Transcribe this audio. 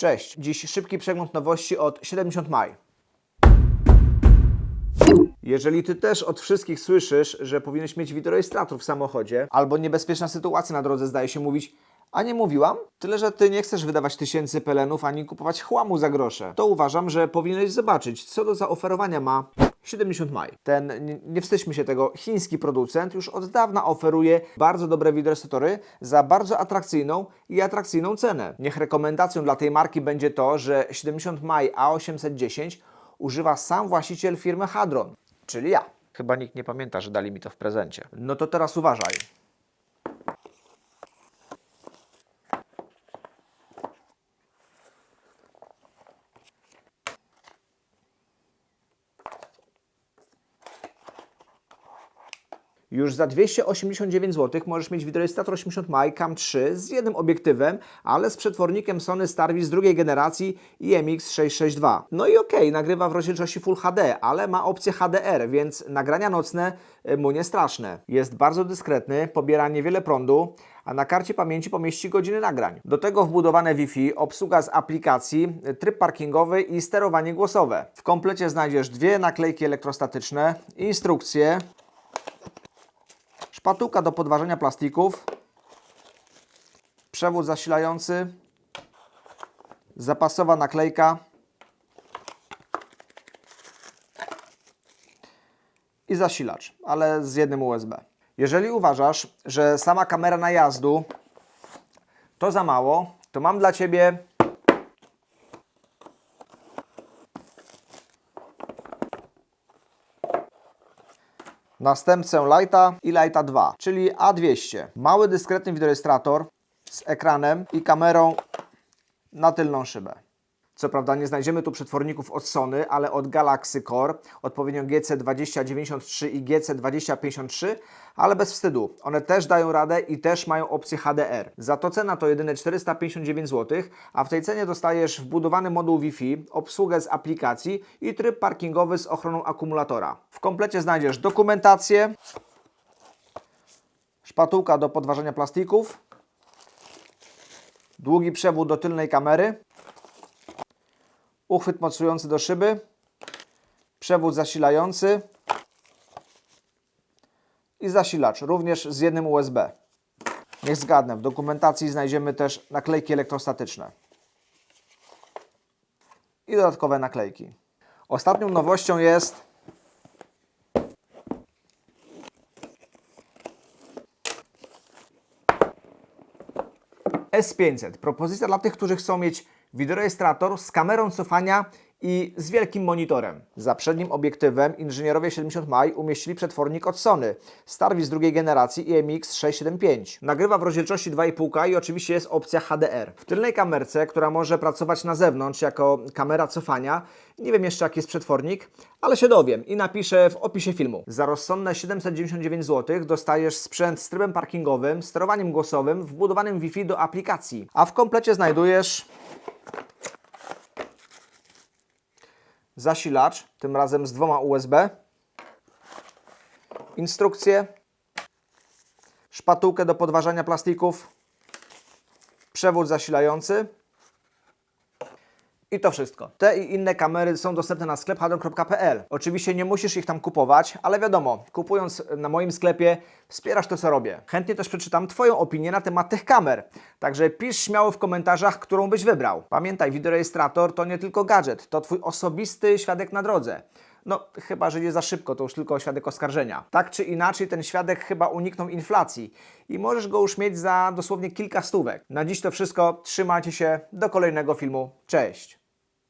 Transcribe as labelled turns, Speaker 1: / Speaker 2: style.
Speaker 1: Cześć, dziś szybki przegląd nowości od 70 Maj. Jeżeli Ty też od wszystkich słyszysz, że powinieneś mieć wideorejestrator w samochodzie, albo niebezpieczna sytuacja na drodze zdaje się mówić, a nie mówiłam? Tyle, że Ty nie chcesz wydawać tysięcy pelenów ani kupować chłamu za grosze. To uważam, że powinieneś zobaczyć, co do zaoferowania ma 70 Maj. Ten, nie, wstydźmy się tego, chiński producent już od dawna oferuje bardzo dobre wideorejestratory za bardzo atrakcyjną i atrakcyjną cenę. Niech rekomendacją dla tej marki będzie to, że 70 Maj A810 używa sam właściciel firmy Hadron, czyli ja. Chyba nikt nie pamięta, że dali mi to w prezencie. No to teraz uważaj. Już za 289 zł możesz mieć wideorejestrator 80 Maj Cam 3 z jednym obiektywem, ale z przetwornikiem Sony Starvis drugiej generacji IMX662. No i okej, nagrywa w rozdzielczości Full HD, ale ma opcję HDR, więc nagrania nocne y, mu nie straszne. Jest bardzo dyskretny, pobiera niewiele prądu, a na karcie pamięci pomieści godziny nagrań. Do tego wbudowane Wi-Fi, obsługa z aplikacji, y, tryb parkingowy i sterowanie głosowe. W komplecie znajdziesz dwie naklejki elektrostatyczne, instrukcje, szpatułka do podważenia plastików, przewód zasilający, zapasowa naklejka. I zasilacz, ale z jednym USB. Jeżeli uważasz, że sama kamera najazdu to za mało, to mam dla Ciebie następcę Lighta i Lighta 2, czyli A200. Mały, dyskretny wideorejestrator z ekranem i kamerą na tylną szybę. Co prawda nie znajdziemy tu przetworników od Sony, ale od Galaxy Core, odpowiednio GC2093 i GC2053, ale bez wstydu. One też dają radę i też mają opcję HDR. Za to cena to jedyne 459 zł, a w tej cenie dostajesz wbudowany moduł Wi-Fi, obsługę z aplikacji i tryb parkingowy z ochroną akumulatora. W komplecie znajdziesz dokumentację, szpatułka do podważenia plastików, długi przewód do tylnej kamery, uchwyt mocujący do szyby, przewód zasilający i zasilacz, również z jednym USB. Niech zgadnę, w dokumentacji znajdziemy też naklejki elektrostatyczne i dodatkowe naklejki. Ostatnią nowością jest S500. Propozycja dla tych, którzy chcą mieć wideorejestrator z kamerą cofania i z wielkim monitorem. Za przednim obiektywem inżynierowie 70 Maj umieścili przetwornik od Sony Starvis drugiej generacji IMX675. Nagrywa w rozdzielczości 2,5K i oczywiście jest opcja HDR. W tylnej kamerce, która może pracować na zewnątrz jako kamera cofania, nie wiem jeszcze jaki jest przetwornik, ale się dowiem i napiszę w opisie filmu. Za rozsądne 799 zł dostajesz sprzęt z trybem parkingowym, sterowaniem głosowym, wbudowanym Wi-Fi do aplikacji, a w komplecie znajdujesz zasilacz, tym razem z dwoma USB, instrukcję, szpatułkę do podważania plastików, przewód zasilający i to wszystko. Te i inne kamery są dostępne na sklep. Oczywiście nie musisz ich tam kupować, ale wiadomo, kupując na moim sklepie wspierasz to, co robię. Chętnie też przeczytam Twoją opinię na temat tych kamer. Także pisz śmiało w komentarzach, którą byś wybrał. Pamiętaj, wideorejestrator to nie tylko gadżet, to Twój osobisty świadek na drodze. No, chyba, że nie za szybko, to już tylko świadek oskarżenia. Tak czy inaczej, ten świadek chyba uniknął inflacji i możesz go już mieć za dosłownie kilka stówek. Na dziś to wszystko, trzymajcie się, do kolejnego filmu, cześć!